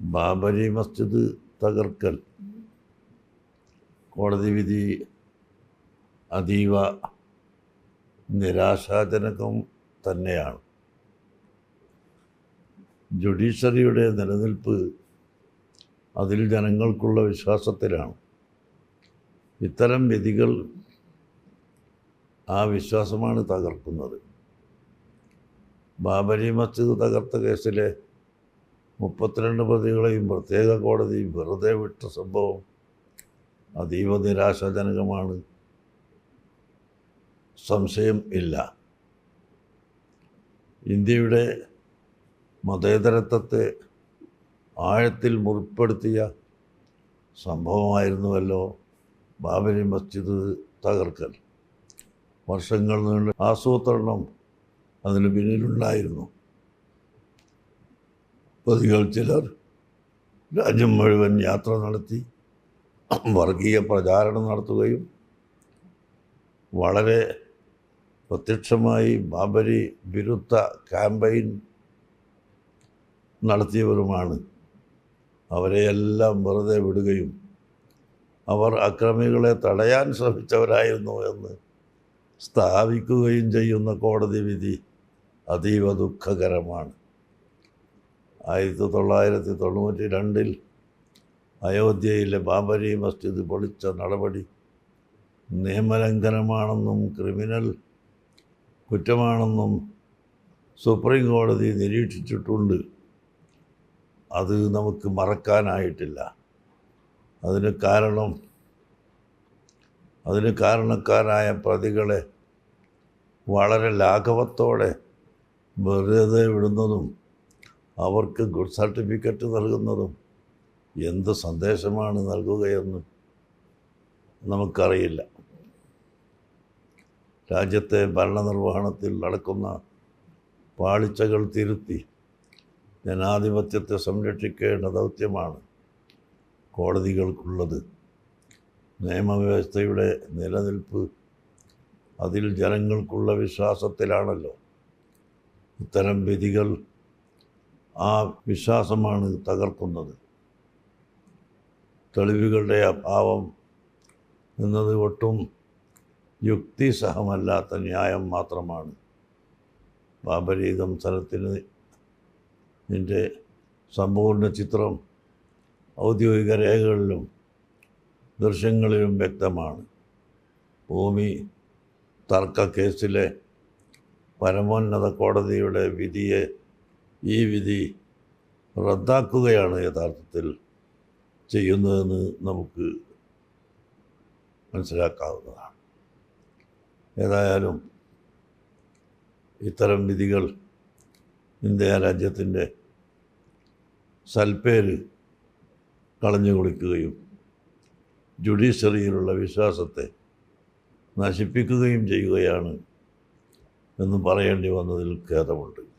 ബാബരി മസ്ജിദ് തകർക്കൽ. കോടതി വിധി അതീവ നിരാശാജനകം തന്നെയാണ്. ജുഡീഷ്യറിയുടെ നിലനിൽപ്പ് അതിൽ ജനങ്ങൾക്കുള്ള വിശ്വാസത്തിലാണ്. ഇത്തരം വിധികൾ ആ വിശ്വാസമാണ് തകർക്കുന്നത്. ബാബരി മസ്ജിദ് തകർത്ത കേസിലെ മുപ്പത്തിരണ്ട് പ്രതികളെയും പ്രത്യേക കോടതി വെറുതെ വിട്ട സംഭവം അതീവ നിരാശാജനകമാണ് സംശയം ഇല്ല. ഇന്ത്യയുടെ മതേതരത്വത്തെ ആഴത്തിൽ മുറിപ്പെടുത്തിയ സംഭവമായിരുന്നുവല്ലോ ബാബരി മസ്ജിദ് തകർക്കൽ. വർഷങ്ങൾ നീണ്ട ആസൂത്രണം അതിന് പിന്നിലുണ്ടായിരുന്നു. പ്രതികൾ ചിലർ രാജ്യം മുഴുവൻ യാത്ര നടത്തി വർഗീയ പ്രചാരണം നടത്തുകയും വളരെ പ്രത്യക്ഷമായി ബാബരി വിരുദ്ധ ക്യാമ്പയിൻ നടത്തിയവരുമാണ്. അവരെയെല്ലാം വെറുതെ വിടുകയും അവർ അക്രമികളെ തടയാൻ ശ്രമിച്ചവരായിരുന്നു എന്ന് സ്ഥാപിക്കുകയും ചെയ്യുന്ന കോടതി വിധി അതീവ ദുഃഖകരമാണ്. ആയിരത്തി തൊള്ളായിരത്തി തൊണ്ണൂറ്റി രണ്ടിൽ അയോധ്യയിലെ ബാബരി മസ്ജിദ് പൊളിച്ച നടപടി നിയമലംഘനമാണെന്നും ക്രിമിനൽ കുറ്റമാണെന്നും സുപ്രീം കോടതി നിരീക്ഷിച്ചിട്ടുണ്ട്. അത് നമുക്ക് മറക്കാനായിട്ടില്ല. അതിന് കാരണം അതിന് കാരണക്കാരായ പ്രതികളെ വളരെ ലാഘവത്തോടെ വെറുതെ വിടുന്നതും അവർക്ക് ഗുഡ് സർട്ടിഫിക്കറ്റ് നൽകുന്നതും എന്ത് സന്ദേശമാണ് നൽകുകയെന്ന് നമുക്കറിയില്ല. രാജ്യത്തെ ഭരണനിർവഹണത്തിൽ നടക്കുന്ന പാളിച്ചകൾ തിരുത്തി ജനാധിപത്യത്തെ സംരക്ഷിക്കേണ്ട ദൗത്യമാണ് കോടതികൾക്കുള്ളത്. നിയമവ്യവസ്ഥയുടെ നിലനിൽപ്പ് അതിൽ ജനങ്ങൾക്കുള്ള വിശ്വാസത്തിലാണല്ലോ. ഇത്തരം വിധികൾ ആ വിശ്വാസമാണ് തകർക്കുന്നത്. തെളിവുകളുടെ അഭാവം എന്നത് ഒട്ടും യുക്തിസഹമല്ലാത്ത ന്യായം മാത്രമാണ്. ബാബരി സ്ഥലത്തിന് ഇതിന്റെ സമ്പൂർണ ചിത്രം ഔദ്യോഗിക രേഖകളിലും ദൃശ്യങ്ങളിലും വ്യക്തമാണ്. ഭൂമി തർക്ക കേസിലെ പരമോന്നത കോടതിയുടെ വിധിയെ ഈ വിധി റദ്ദാക്കുകയാണ് യഥാർത്ഥത്തിൽ ചെയ്യുന്നതെന്ന് നമുക്ക് മനസ്സിലാക്കാവുന്നതാണ്. ഏതായാലും ഇത്തരം വിധികൾ ഇന്ത്യ രാജ്യത്തിന്റെ സൽപ്പേര് കളഞ്ഞു കുളിക്കുകയും ജുഡീഷ്യറിയിലുള്ള വിശ്വാസത്തെ നശിപ്പിക്കുകയും ചെയ്യുകയാണ് എന്ന് പറയേണ്ടി വന്നതിൽ ഖേദമുണ്ട്.